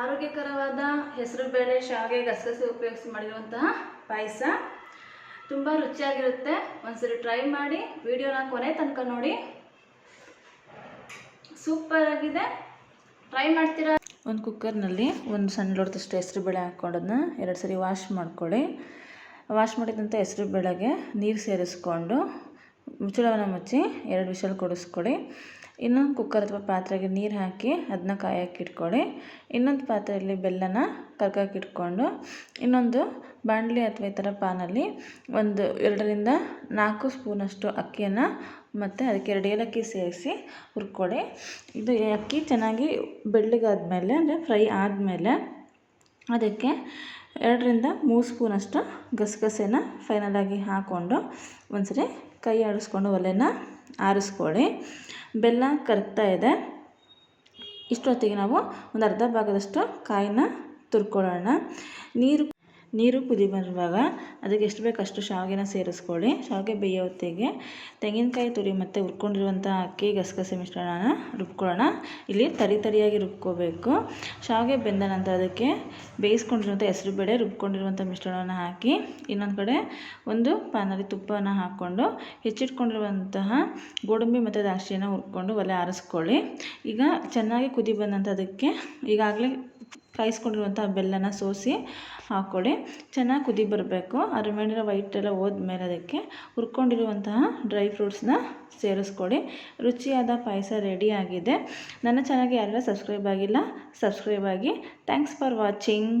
ಆರೋಗ್ಯಕರವಾದ ಹೆಸರುಬೇಳೆ ಶಾವಿಗೆ, ಗಸಗಸೆ ಉಪಯೋಗಿಸಿ ಮಾಡಿರುವಂತಹ ಪಾಯಸ ತುಂಬ ರುಚಿಯಾಗಿರುತ್ತೆ. ಒಂದ್ಸರಿ ಟ್ರೈ ಮಾಡಿ ವಿಡಿಯೋನ ಕೊನೆ ತನಕ ನೋಡಿ. ಸೂಪರ್ ಆಗಿದೆ. ಟ್ರೈ ಮಾಡ್ತೀರಾ? ಒಂದು ಕುಕ್ಕರ್ನಲ್ಲಿ ಒಂದು ಸಣ್ಣ ಲೋಟದಷ್ಟು ಹೆಸರು ಬೇಳೆ ಹಾಕ್ಕೊಂಡದನ್ನ ಎರಡು ಸರಿ ವಾಶ್ ಮಾಡ್ಕೊಳ್ಳಿ. ವಾಶ್ ಮಾಡಿದಂಥ ಹೆಸರು ಬೇಳೆಗೆ ನೀರು ಸೇರಿಸ್ಕೊಂಡು ಮುಚ್ಚಳವನ್ನು ಮುಚ್ಚಿ ಎರಡು ವಿಷಲ್ ಕೊಡಿಸ್ಕೊಡಿ. ಇನ್ನು ಕುಕ್ಕರ್ ಅಥವಾ ಪಾತ್ರೆಗೆ ನೀರು ಹಾಕಿ ಅದನ್ನ ಕಾಯಕ್ಕೆ ಇಟ್ಕೊಳ್ಳಿ ಇನ್ನೊಂದು ಪಾತ್ರೆಯಲ್ಲಿ ಬೆಲ್ಲನ ಕರ್ಕಕ್ಕೆ ಇಟ್ಕೊಂಡು ಇನ್ನೊಂದು ಬಾಣಲಿ ಅಥವಾ ಈ ಥರ ಪಾನಲ್ಲಿ ಒಂದು ಎರಡರಿಂದ ನಾಲ್ಕು ಸ್ಪೂನಷ್ಟು ಅಕ್ಕಿಯನ್ನು ಮತ್ತು ಅದಕ್ಕೆ ಎರಡು ಏಲಕ್ಕಿ ಸೇರಿಸಿ ಹುರ್ಕೊಡಿ. ಇದು ಅಕ್ಕಿ ಚೆನ್ನಾಗಿ ಬೆಳ್ಳಗಾದ್ಮೇಲೆ ಅಂದರೆ ಫ್ರೈ ಆದಮೇಲೆ ಅದಕ್ಕೆ ಎರಡರಿಂದ ಮೂರು ಸ್ಪೂನಷ್ಟು ಗಸಗಸೆನ ಫೈನಲಾಗಿ ಹಾಕ್ಕೊಂಡು ಒಂದ್ಸರಿ ಕೈ ಆಡಿಸ್ಕೊಂಡು ಒಲೆನ ಆರಿಸ್ಕೊಳ್ಳಿ. ಬೆಲ್ಲ ಕರಗ್ತಾ ಇದೆ. ಇಷ್ಟೊತ್ತಿಗೆ ನಾವು ಒಂದು ಅರ್ಧ ಭಾಗದಷ್ಟು ಕಾಯಿನ ತುರ್ಕೊಳ್ಳೋಣ. ನೀರು ನೀರು ಕುದಿ ಬರುವಾಗ ಅದಕ್ಕೆ ಎಷ್ಟು ಬೇಕು ಅಷ್ಟು ಶಾವಿಗೆನ ಸೇರಿಸ್ಕೊಳ್ಳಿ. ಶಾವಿಗೆ ಬೇಯೋ ಹೊತ್ತಿಗೆ ತೆಂಗಿನಕಾಯಿ ತುರಿ ಮತ್ತು ಹುರ್ಕೊಂಡಿರುವಂಥ ಅಕ್ಕಿ, ಗಸಗಸೆ ಮಿಶ್ರಣನ ರುಬ್ಕೊಳ್ಳೋಣ. ಇಲ್ಲಿ ತರಿ ತರಿಯಾಗಿ ರುಬ್ಕೋಬೇಕು. ಶಾವಿಗೆ ಬೆಂದ ನಂತರ ಅದಕ್ಕೆ ಬೇಯಿಸ್ಕೊಂಡಿರುವಂಥ ಹೆಸರು ಬೇಳೆ ರುಬ್ಕೊಂಡಿರುವಂಥ ಮಿಶ್ರಣವನ್ನು ಹಾಕಿ ಇನ್ನೊಂದು ಕಡೆ ಒಂದು ಪಾನಲ್ಲಿ ತುಪ್ಪವನ್ನು ಹಾಕ್ಕೊಂಡು ಹೆಚ್ಚಿಟ್ಕೊಂಡಿರುವಂತಹ ಗೋಡಂಬಿ ಮತ್ತು ದ್ರಾಕ್ಷಿಯನ್ನು ಹುರ್ಕೊಂಡು ಒಲೆ ಆರಿಸ್ಕೊಳ್ಳಿ. ಈಗ ಚೆನ್ನಾಗಿ ಕುದಿ ಬಂದಂಥ ಅದಕ್ಕೆ ಈಗಾಗಲೇ ಕಾಯಿಸ್ಕೊಂಡಿರುವಂಥ ಬೆಲ್ಲನ ಸೋಸಿ ಹಾಕ್ಕೊಳ್ಳಿ ಚೆನ್ನಾಗಿ ಕುದಿ ಬರಬೇಕು. ಅದ್ರ ವೈಟ್ ಎಲ್ಲ ಹೋದ್ಮೇಲೆ ಅದಕ್ಕೆ ಹುರ್ಕೊಂಡಿರುವಂತಹ ಡ್ರೈ ಫ್ರೂಟ್ಸ್ನ ಸೇರಿಸ್ಕೊಳ್ಳಿ ರುಚಿಯಾದ ಪಾಯಸ ರೆಡಿ ಆಗಿದೆ. ನನ್ನ ಚಾನಲ್ಗೆ ಯಾರೆಲ್ಲ ಸಬ್ಸ್ಕ್ರೈಬ್ ಆಗಿಲ್ಲ, ಸಬ್ಸ್ಕ್ರೈಬ್ ಆಗಿ. Thanks for watching.